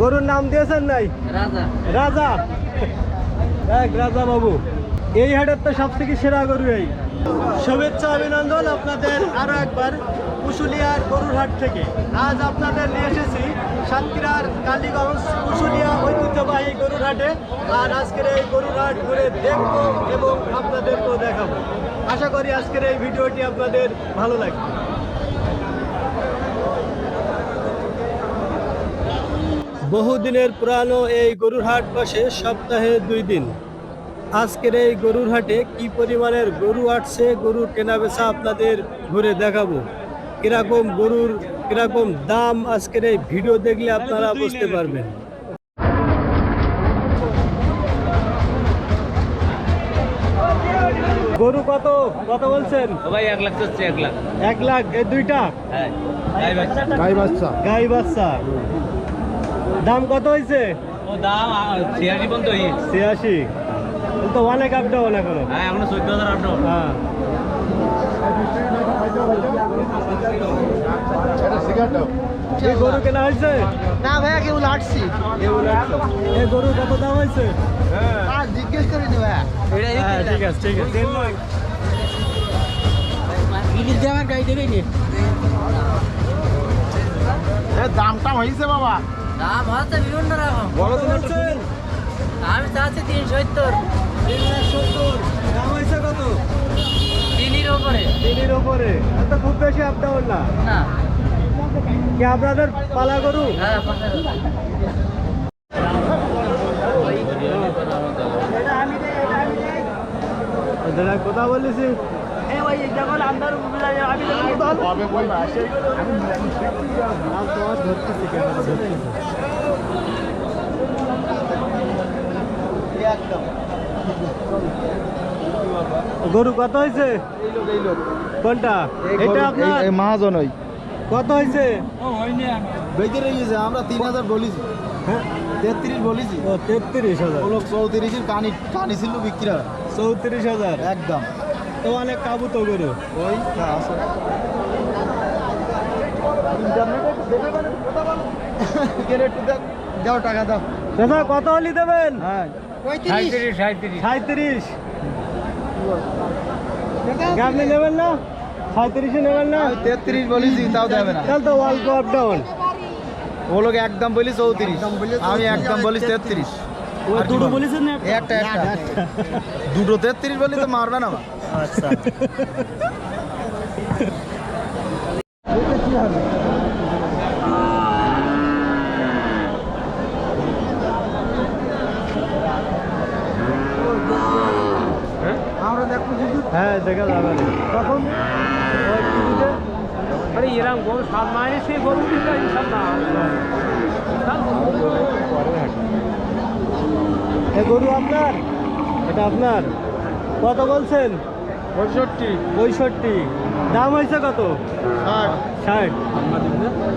গরুর নাম দিয়েছেন নাই? রাজা। রাজা? এক রাজা বাবু। এই হাটের তো সব থেকে সেরা গরু এই। শুভেচ্ছা অভিনন্দন আপনাদের আরও একবার কুশুলিয়ার গরুর হাট থেকে। আজ আপনাদের নিয়ে এসেছি সাতক্ষীরার কালীগঞ্জ কুশুলিয়া ঐতিহ্যবাহী গরুর হাটে। আর আজকের এই গরুর হাট ঘুরে দেখব এবং আপনাদেরকেও দেখাবো। আশা করি আজকের এই ভিডিওটি আপনাদের ভালো লাগবে। বহুদিনের পুরানো এই গরুর হাট বসে সপ্তাহে দুই দিন। আজকের এই গরুর হাটে কি পরিমাণের গরু আসছে গরুর কেনা বেচা আপনাদের ঘুরে দেখাবো। কীরকম গরুর কীরকম দাম আজকের এই ভিডিও দেখলে আপনারা বুঝতে পারবেন। গরু কত কত বলছেন? ভাই এক লাখ চাচ্ছে এক লাখ। এক লাখ এই দুইটা? হ্যাঁ গাই বাচ্চা। গাই বাচ্চা। গাই বাচ্চা। দাম কত হয়েছে ও দাম ছিয়াশি পর্যন্ত হয়ে। ছিয়াশি। তো অনেক আপ ডাউন এখনও হ্যাঁ এখনও চোদ্দ হাজার হ্যাঁ। এই গরু কেনা হয়েছে না ভাইয়া কেউ লাটছি। এই গরু কত দাম হয়েছে আর জিজ্ঞেস করিনি ভাইয়া। হ্যাঁ ঠিক আছে ঠিক আছে আমার গাড়ি দামটা হয়েছে বাবা। দাম বিভিন্ন রকম। বলছেন আমি চাচ্ছি তিন সত্তর তিন লাখ সত্তর। দাম হয়েছে কত? তিনের ওপরে। তিনের ওপরে। খুব বেশি আপ ডাউন না। না। কি আপনাদের পালা গরু? হ্যাঁ কথা বলেছি গরু কত হয়েছে কোনটা? এটা আপনার? মহাজন ওই। কত হয়েছে বেঁচে রয়েছে আমরা তিন হাজার বলেছি। হ্যাঁ? তেত্রিশ বলেছি। ও তেত্রিশ হাজার। চৌত্রিশের কানি কানি ছিল বিক্রি হয়। চৌত্রিশ হাজার। একদম। তো অনেক কাবু তো গরু। ওই তা আছে। দাও টাকা দাও। দাদা কত হলি দেবেন? হ্যাঁ। সাঁত্রিশ আপনি নেবেন না? সাঁত্রিশে নেবেন না? আমি তেত্রিশ বলেছি তাও দেবে না। তাহলে তো অল্প আপ ডাউন ও লোক একদম বলি চৌত্রিশ। আমি একদম বলি তেত্রিশ। ও দুটো বলেছেন না একটা? একটা দুটো তেত্রিশ বলি তো মারবে না। আমার। আচ্ছা। আমরা দেখো হ্যাঁ দেখা যাবে? আরে এরকম গরু সাত মাইনে সেই গরু না এ গরু আপনার? এটা আপনার। কত বলছেন? পঁয়ষট্টি। পঁয়ষট্টি। দাম হয়েছে কত? ষাট। ষাট।